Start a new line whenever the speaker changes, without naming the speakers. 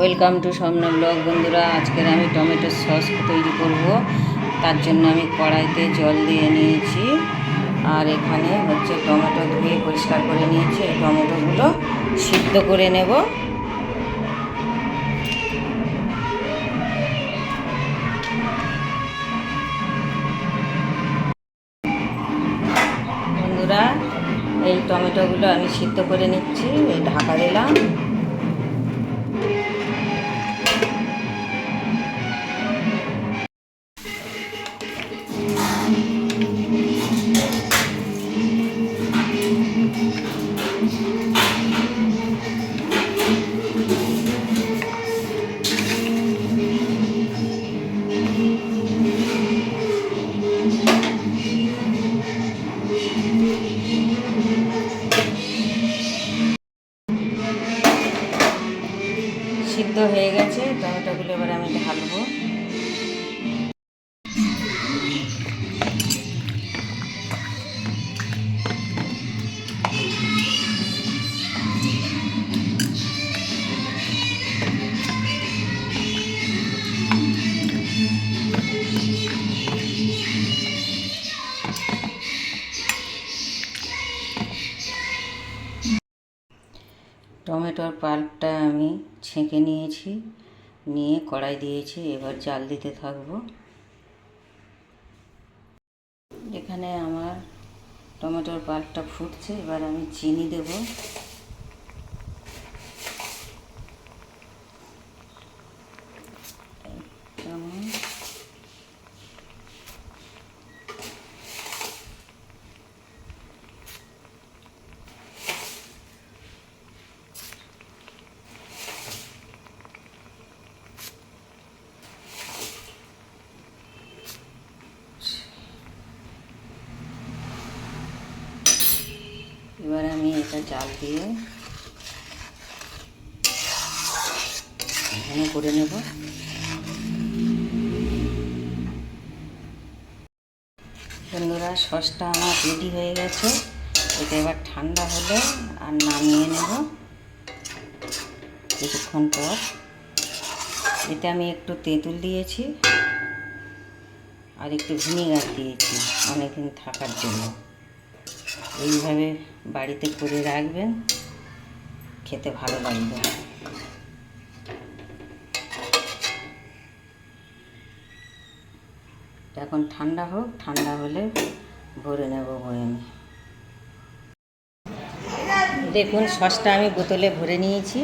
Welcome to স্বপ্ন blog. বন্ধুরা, আজকের আমি টমেটো সস তৈরি করব। তার জন্য আমি কড়াইতে জল দিয়ে নিয়েছি। আর এখানে হচ্ছে টমেটো ধুয়ে পরিষ্কার করে নিয়েছি। এই টমেটোগুলো সিদ্ধ করে নেব। বন্ধুরা, এই টমেটোগুলো আমি সিদ্ধ করে নিচ্ছি। ঢাকা দিলাম। সিদ্ধ হয়ে গেছে টমেটোগুলো এবার আমি ঢালবো। টমেটোর পাল্পটা আমি ছেঁকে নিয়েছি, নিয়ে কড়াই দিয়েছি, এবার জাল দিতে থাকব। এখানে আমার টমেটোর পাল্পটা ফুটছে, এবার আমি চিনি দেব। এবার আমি এটা জাল দিয়ে ঘন করে নেব। বন্ধুরা, সসটা আমার রেডি হয়ে গেছে। এটা এবার ঠান্ডা হলে আর নামিয়ে নেব কিছুক্ষণ পর। এতে আমি একটু তেঁতুল দিয়েছি আর একটু ভিনেগার দিয়েছি অনেকদিন থাকার জন্য। এইভাবে বাড়িতে করে রাখবেন, খেতে ভালো লাগবে। এখন ঠান্ডা হোক, ঠান্ডা হলে ভরে নেব বয়ামে দেখুন, সসটা আমি বোতলে ভরে নিয়েছি।